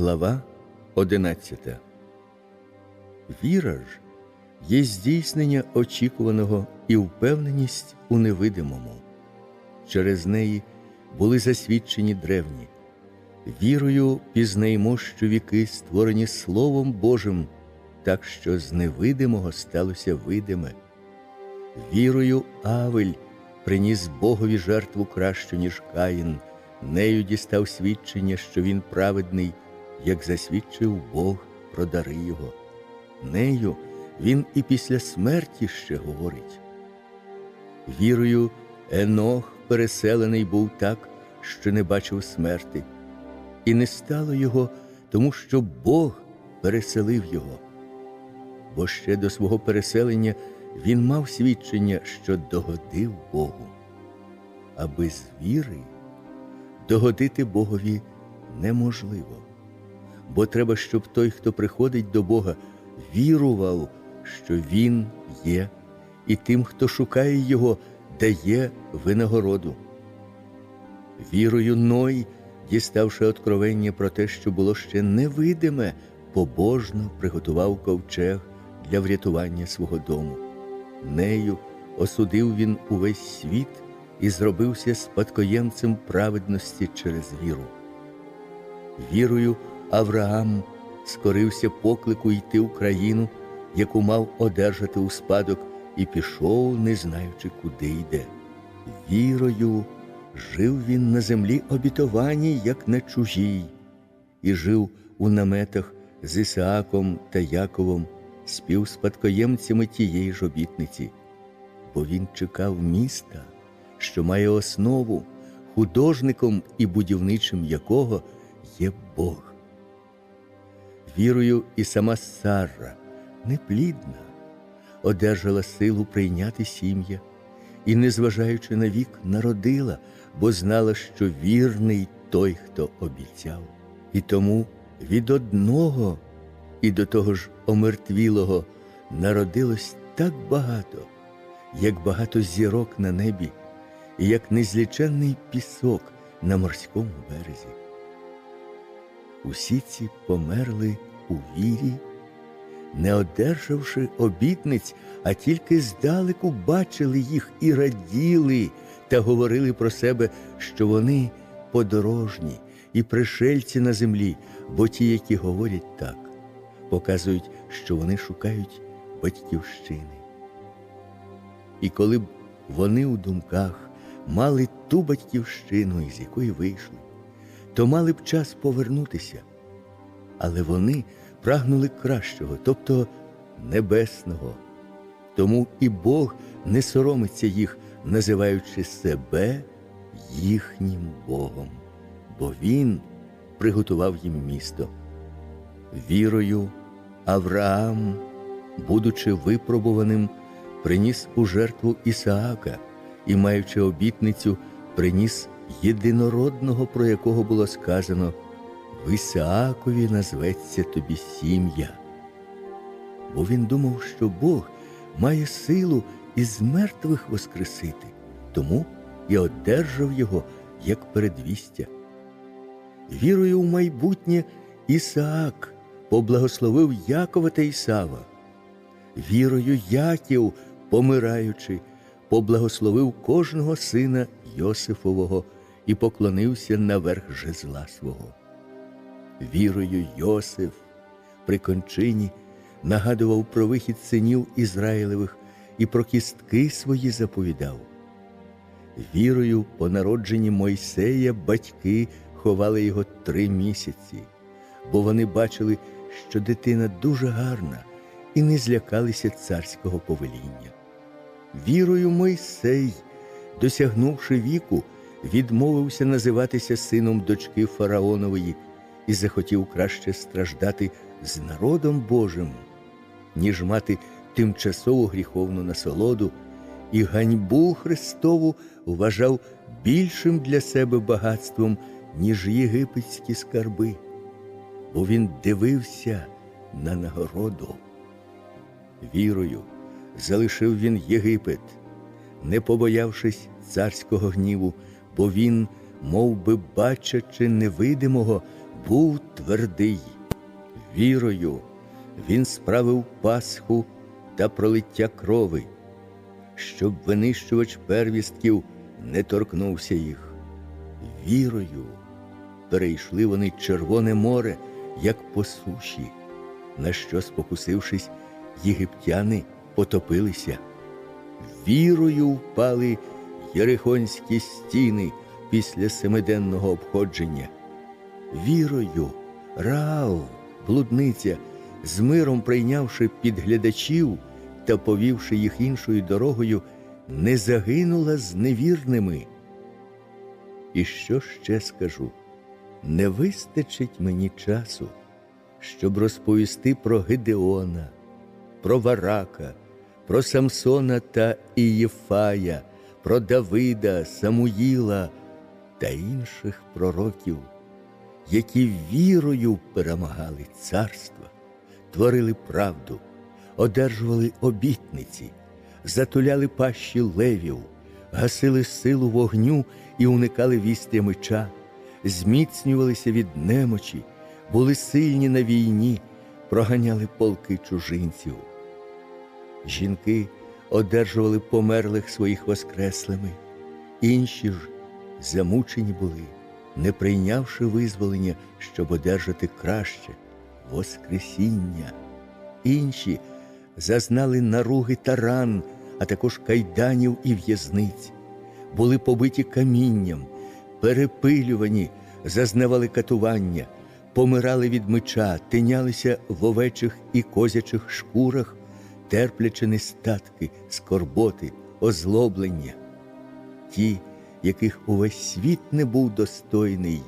Глава 11 Віра ж є здійснення очікуваного і впевненість у невидимому. Через неї були засвідчені древні. Вірою пізнаємо, що віки створені Словом Божим, так що з невидимого сталося видиме. Вірою Авель приніс Богові жертву кращу, ніж Каїн, нею дістав свідчення, що він праведний, як засвідчив Бог про дари його. Нею він і після смерті ще говорить. Вірою Енох переселений був так, що не бачив смерти, і не стало його, тому що Бог переселив його. Бо ще до свого переселення він мав свідчення, що догодив Богу, а без віри догодити Богові неможливо, бо треба, щоб той, хто приходить до Бога, вірував, що Він є, і тим, хто шукає Його, дає винагороду. Вірою Ной, діставши откровення про те, що було ще невидиме, побожно приготував ковчег для врятування свого дому. Нею осудив він увесь світ і зробився спадкоємцем праведності через віру. Вірою Авраам скорився поклику йти в країну, яку мав одержати у спадок, і пішов, не знаючи, куди йде. Вірою жив він на землі обітованій, як на чужій, і жив у наметах з Ісааком та Яковом, співспадкоємцями тієї ж обітниці, бо він чекав міста, що має основу, художником і будівничим якого є Бог. Вірою і сама Сара, неплідна, одержала силу прийняти сім'я і, незважаючи на вік, народила, бо знала, що вірний той, хто обіцяв. І тому від одного і до того ж омертвілого народилось так багато, як багато зірок на небі, і як незліченний пісок на морському березі. Усі ці померли у вірі, не одержавши обітниць, а тільки здалеку бачили їх і раділи та говорили про себе, що вони подорожні і пришельці на землі, бо ті, які говорять так, показують, що вони шукають батьківщини. І коли б вони у думках мали ту батьківщину, із якої вийшли, то мали б час повернутися. Але вони прагнули кращого, тобто небесного. Тому і Бог не соромиться їх, називаючи себе їхнім Богом, бо Він приготував їм місто. Вірою Авраам, будучи випробуваним, приніс у жертву Ісаака і, маючи обітницю, приніс єдинородного, про якого було сказано в Ісаакові назветься тобі сім'я. Бо він думав, що Бог має силу із мертвих воскресити, тому і одержав його як передвістя. Вірою в майбутнє Ісаак поблагословив Якова та Ісава. Вірою Яків, помираючи, поблагословив кожного сина Йосифового і поклонився наверх жезла свого. Вірою Йосиф при кончині нагадував про вихід синів Ізраїлевих і про кістки свої заповідав. Вірою, по народженні Мойсея батьки ховали його три місяці, бо вони бачили, що дитина дуже гарна, і не злякалися царського повеління. Вірою Мойсей, досягнувши віку, відмовився називатися сином дочки Фараонової і захотів краще страждати з народом Божим, ніж мати тимчасову гріховну насолоду, і ганьбу Христову вважав більшим для себе багатством, ніж єгипетські скарби, бо він дивився на нагороду. Вірою залишив він Єгипет, не побоявшись царського гніву, бо він, мов би бачачи невидимого, був твердий. Вірою він справив Пасху та пролиття крови, щоб винищувач первістків не торкнувся їх. Вірою перейшли вони Червоне море, як по суші, на що, спокусившись, єгиптяни потопилися. Вірою впали Єрихонські стіни після семиденного обходження. Вірою Раав, блудниця, з миром прийнявши підглядачів та повівши їх іншою дорогою, не загинула з невірними. І що ще скажу? Не вистачить мені часу, щоб розповісти про Гедеона, про Варака, про Самсона та Ієфая, про Давида, Самуїла та інших пророків, які вірою перемагали царства, творили правду, одержували обітниці, затуляли пащі левів, гасили силу вогню і уникали вістря меча, зміцнювалися від немочі, були сильні на війні, проганяли полки чужинців. Жінки одержували померлих своїх воскреслими, інші ж замучені були, не прийнявши визволення, щоб одержати краще Воскресіння. Інші зазнали наруги та ран, а також кайданів і в'язниць, були побиті камінням, перепилювані, зазнавали катування, помирали від меча, тинялися в овечих і козячих шкурах, терплячи нестатки, скорботи, озлоблення. Ті, яких увесь світ не був достойний,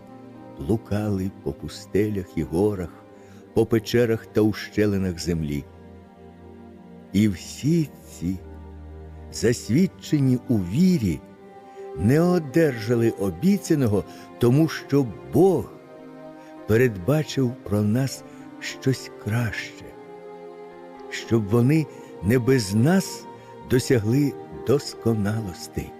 блукали по пустелях і горах, по печерах та ущелинах землі. І всі ці, засвідчені у вірі, не одержали обіцяного, тому що Бог передбачив про нас щось краще, щоб вони не без нас досягли досконалостей.